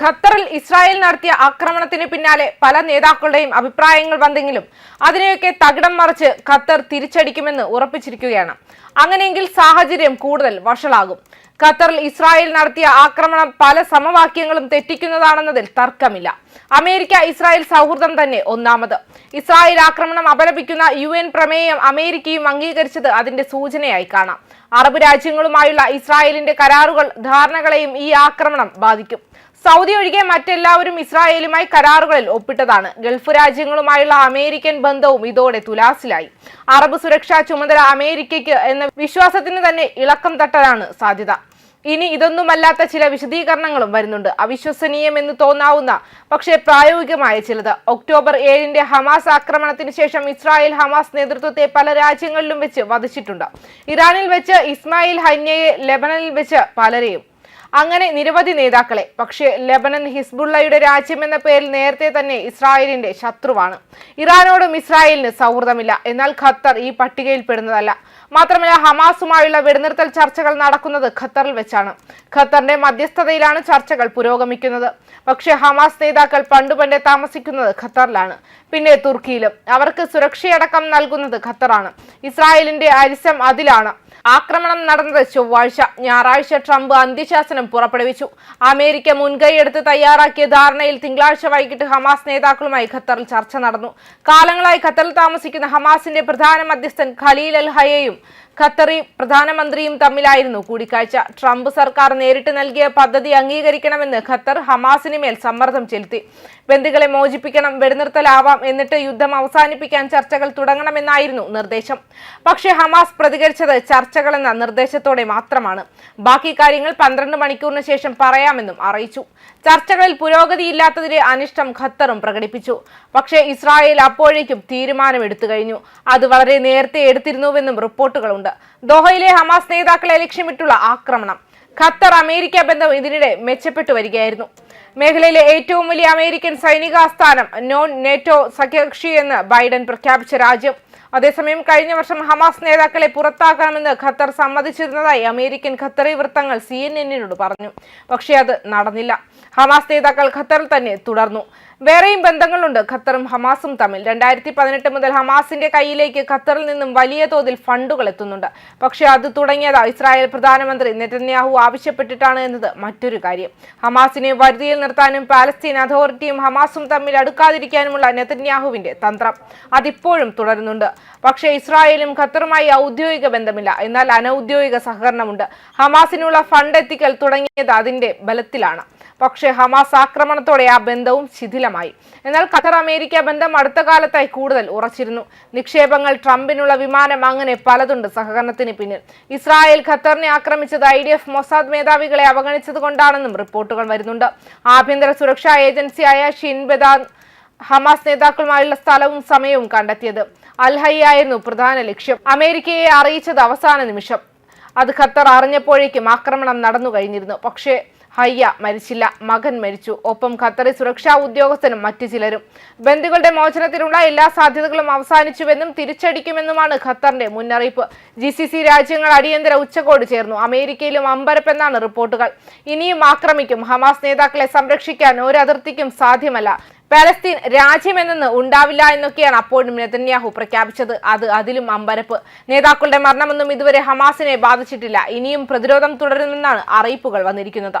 ഖത്തറിൽ ഇസ്രായേൽ നടത്തിയ ആക്രമണത്തിന് പിന്നാലെ പല നേതാക്കളുടെയും അഭിപ്രായങ്ങൾ വന്നെങ്കിലും അതിനെയൊക്കെ തകിടം മറിച്ച് ഖത്തർ തിരിച്ചടിക്കുമെന്ന് ഉറപ്പിച്ചിരിക്കുകയാണ്. അങ്ങനെയെങ്കിൽ സാഹചര്യം കൂടുതൽ വഷളാകും. ഖത്തറിൽ ഇസ്രായേൽ നടത്തിയ ആക്രമണം പല സമവാക്യങ്ങളും തെറ്റിക്കുന്നതാണെന്നതിൽ തർക്കമില്ല. അമേരിക്ക ഇസ്രായേൽ സൗഹൃദം തന്നെ ഒന്നാമത്. ഇസ്രായേൽ ആക്രമണം അപലപിക്കുന്ന യു എൻ പ്രമേയം അമേരിക്കയും അംഗീകരിച്ചത് അതിന്റെ സൂചനയായി കാണാം. അറബ് രാജ്യങ്ങളുമായുള്ള ഇസ്രായേലിന്റെ കരാറുകൾ ധാരണകളെയും ഈ ആക്രമണം ബാധിക്കും. സൗദി ഒഴികെ മറ്റെല്ലാവരും ഇസ്രായേലുമായി കരാറുകളിൽ ഒപ്പിട്ടതാണ്. ഗൾഫ് രാജ്യങ്ങളുമായുള്ള അമേരിക്കൻ ബന്ധവും ഇതോടെ തുലാസിലായി. അറബ് സുരക്ഷാ ചുമതല അമേരിക്കയ്ക്ക് എന്ന വിശ്വാസത്തിന് തന്നെ ഇളക്കം തട്ടാനാണ് സാധ്യത. ഇനി ഇതൊന്നുമല്ലാത്ത ചില വിശദീകരണങ്ങളും വരുന്നുണ്ട്. അവിശ്വസനീയമെന്ന് തോന്നാവുന്ന പക്ഷേ പ്രായോഗികമായ ചിലത്. ഒക്ടോബർ ഏഴിന്റെ ഹമാസ് ആക്രമണത്തിന് ശേഷം ഇസ്രായേൽ ഹമാസ് നേതൃത്വത്തെ പല രാജ്യങ്ങളിലും വെച്ച് വധിച്ചിട്ടുണ്ട്. ഇറാനിൽ വെച്ച് ഇസ്മായിൽ ഹന്യയെ ലെബനനിൽ വെച്ച് പലരെയും അങ്ങനെ നിരവധി നേതാക്കളെ. പക്ഷേ ലെബനൻ ഹിസ്ബുള്ളയുടെ രാജ്യം എന്ന പേരിൽ നേരത്തെ തന്നെ ഇസ്രായേലിന്റെ ശത്രുവാണ്. ഇറാനോടും ഇസ്രായേലിന് സൗഹൃദമില്ല. എന്നാൽ ഖത്തർ ഈ പട്ടികയിൽ പെടുന്നതല്ല. മാത്രമല്ല ഹമാസുമായുള്ള വെടിനിർത്തൽ ചർച്ചകൾ നടക്കുന്നത് ഖത്തറിൽ വെച്ചാണ്. ഖത്തറിന്റെ മധ്യസ്ഥതയിലാണ് ചർച്ചകൾ പുരോഗമിക്കുന്നത്. പക്ഷേ ഹമാസ് നേതാക്കൾ പണ്ടുപണ്ടേ താമസിക്കുന്നത് ഖത്തറിലാണ്. പിന്നെ തുർക്കിയിലും. അവർക്ക് സുരക്ഷയടക്കം നൽകുന്നത് ഖത്തറാണ്. ഇസ്രായേലിന്റെ അരിസം അതിലാണ്. ആക്രമണം നടന്നത് ചൊവ്വാഴ്ച. ഞായറാഴ്ച ട്രംപ് അന്ത്യശാസനം പുറപ്പെടുവിച്ചു. അമേരിക്ക മുൻകൈയെടുത്ത് തയ്യാറാക്കിയ ധാരണയിൽ തിങ്കളാഴ്ച വൈകിട്ട് ഹമാസ് നേതാക്കളുമായി ഖത്തറിൽ ചർച്ച നടന്നു. കാലങ്ങളായി ഖത്തറിൽ താമസിക്കുന്ന ഹമാസിന്റെ പ്രധാന മധ്യസ്ഥൻ ഖലീൽ അൽ ഹയയും ഖത്തറി പ്രധാനമന്ത്രിയും തമ്മിലായിരുന്നു കൂടിക്കാഴ്ച. ട്രംപ് സർക്കാർ നേരിട്ട് നൽകിയ പദ്ധതി അംഗീകരിക്കണമെന്ന് ഖത്തർ ഹമാസിന് മേൽ സമ്മർദ്ദം ചെലുത്തി. ബന്ധുക്കളെ മോചിപ്പിക്കണം വെടിനിർത്തലാവാം എന്നിട്ട് യുദ്ധം അവസാനിപ്പിക്കാൻ ചർച്ചകൾ തുടങ്ങണമെന്നായിരുന്നു നിർദ്ദേശം. പക്ഷേ ഹമാസ് പ്രതികരിച്ചത് ചർച്ചകളെന്ന നിർദ്ദേശത്തോടെ മാത്രമാണ്. ബാക്കി കാര്യങ്ങൾ പന്ത്രണ്ട് മണിക്കൂറിന് ശേഷം പറയാമെന്നും അറിയിച്ചു. ചർച്ചകളിൽ പുരോഗതിയില്ലാത്തതിന്റെ അനിഷ്ടം ഖത്തറും പ്രകടിപ്പിച്ചു. പക്ഷേ ഇസ്രായേൽ അപ്പോഴേക്കും തീരുമാനമെടുത്തു കഴിഞ്ഞു. അത് വളരെ നേരത്തെ എടുത്തിരുന്നുവെന്നും റിപ്പോർട്ടുകളുണ്ട്. ദോഹയിലെ ഹമാസ് നേതാക്കളെ ലക്ഷ്യമിട്ടുള്ള ആക്രമണം. ഖത്തർ അമേരിക്ക ബന്ധം ഇതിനിടെ മെച്ചപ്പെട്ടു വരികയായിരുന്നു. മേഖലയിലെ ഏറ്റവും വലിയ അമേരിക്കൻ സൈനികാസ്ഥാനം നോൺ നേറ്റോ സഖ്യകക്ഷി എന്ന് ബൈഡൻ പ്രഖ്യാപിച്ച രാജ്യം. അതേസമയം കഴിഞ്ഞ വർഷം ഹമാസ് നേതാക്കളെ പുറത്താക്കണമെന്ന് ഖത്തർ സമ്മതിച്ചിരുന്നതായി അമേരിക്കൻ ഖത്തറി വൃത്തങ്ങൾ സി എൻ എന്നിനോട് പറഞ്ഞു. പക്ഷേ അത് നടന്നില്ല. ഹമാസ് നേതാക്കൾ ഖത്തറിൽ തന്നെ തുടർന്നു. വേറെയും ബന്ധങ്ങളുണ്ട്. ഖത്തറും ഹമാസും തമ്മിൽ. രണ്ടായിരത്തി പതിനെട്ട് മുതൽ ഹമാസിന്റെ കയ്യിലേക്ക് ഖത്തറിൽ നിന്നും വലിയ തോതിൽ ഫണ്ടുകൾ എത്തുന്നുണ്ട്. പക്ഷേ അത് തുടങ്ങിയത് ഇസ്രായേൽ പ്രധാനമന്ത്രി നെതന്യാഹു ആവശ്യപ്പെട്ടിട്ടാണ് എന്നത് മറ്റൊരു കാര്യം. ഹമാസിനെ വരുതിയിൽ നിർത്താനും പാലസ്തീൻ അതോറിറ്റിയും ഹമാസും തമ്മിൽ അടുക്കാതിരിക്കാനുമുള്ള നെതന്യാഹുവിന്റെ തന്ത്രം അതിപ്പോഴും തുടരുന്നുണ്ട്. പക്ഷേ ഇസ്രായേലും ഖത്തറുമായി ഔദ്യോഗിക ബന്ധമില്ല. എന്നാൽ അനൌദ്യോഗിക സഹകരണമുണ്ട്. ഹമാസിനുള്ള ഫണ്ട് എത്തിക്കൽ തുടങ്ങിയത് അതിന്റെ ബലത്തിലാണ്. പക്ഷേ ഹമാസ് ആക്രമണത്തോടെ ആ ബന്ധവും ശിഥിലമായി. എന്നാൽ ഖത്തർ അമേരിക്ക ബന്ധം അടുത്ത കാലത്തായി കൂടുതൽ ഉറച്ചിരുന്നു. നിക്ഷേപങ്ങൾ ട്രംപിനുള്ള വിമാനം അങ്ങനെ പലതുണ്ട് സഹകരണത്തിന് പിന്നിൽ. ഇസ്രായേൽ ഖത്തറിനെ ആക്രമിച്ചത് ഐ ഡി എഫ് മൊസാദ് മേധാവികളെ അവഗണിച്ചത് കൊണ്ടാണെന്നും റിപ്പോർട്ടുകൾ വരുന്നുണ്ട്. ആഭ്യന്തര സുരക്ഷാ ഏജൻസിയായ ഷിൻബെദാൻ ഹമാസ് നേതാക്കളുമായുള്ള സ്ഥലവും സമയവും കണ്ടെത്തിയത് അൽഹയ്യായിരുന്നു പ്രധാന ലക്ഷ്യം. അമേരിക്കയെ അറിയിച്ചത് അവസാന നിമിഷം. അത് ഖത്തർ അറിഞ്ഞപ്പോഴേക്കും ആക്രമണം നടന്നു കഴിഞ്ഞിരുന്നു. പക്ഷേ ഹയ്യ മരിച്ചില്ല മകൻ മരിച്ചു. ഒപ്പം ഖത്തറി സുരക്ഷാ ഉദ്യോഗസ്ഥനും മറ്റു ചിലരും. ബന്ധുക്കളുടെ മോചനത്തിനുള്ള എല്ലാ സാധ്യതകളും അവസാനിച്ചുവെന്നും തിരിച്ചടിക്കുമെന്നുമാണ് ഖത്തറിന്റെ മുന്നറിയിപ്പ്. ജി സി സി രാജ്യങ്ങൾ അടിയന്തര ഉച്ചകോട് ചേർന്നു. അമേരിക്കയിലും അമ്പരപ്പെന്നാണ് റിപ്പോർട്ടുകൾ. ഇനിയും ആക്രമിക്കും. ഹമാസ് നേതാക്കളെ സംരക്ഷിക്കാൻ ഒരതിർത്തിക്കും സാധ്യമല്ല. പാലസ്തീൻ രാജ്യമെന്നെന്ന് ഉണ്ടാവില്ല എന്നൊക്കെയാണ് അപ്പോഴും നെതന്യാഹു പ്രഖ്യാപിച്ചത്. അത് അതിലും അമ്പരപ്പ്. നേതാക്കളുടെ മരണമൊന്നും ഇതുവരെ ഹമാസിനെ ബാധിച്ചിട്ടില്ല. ഇനിയും പ്രതിരോധം തുടരുമെന്നാണ് അറിയിപ്പുകൾ വന്നിരിക്കുന്നത്.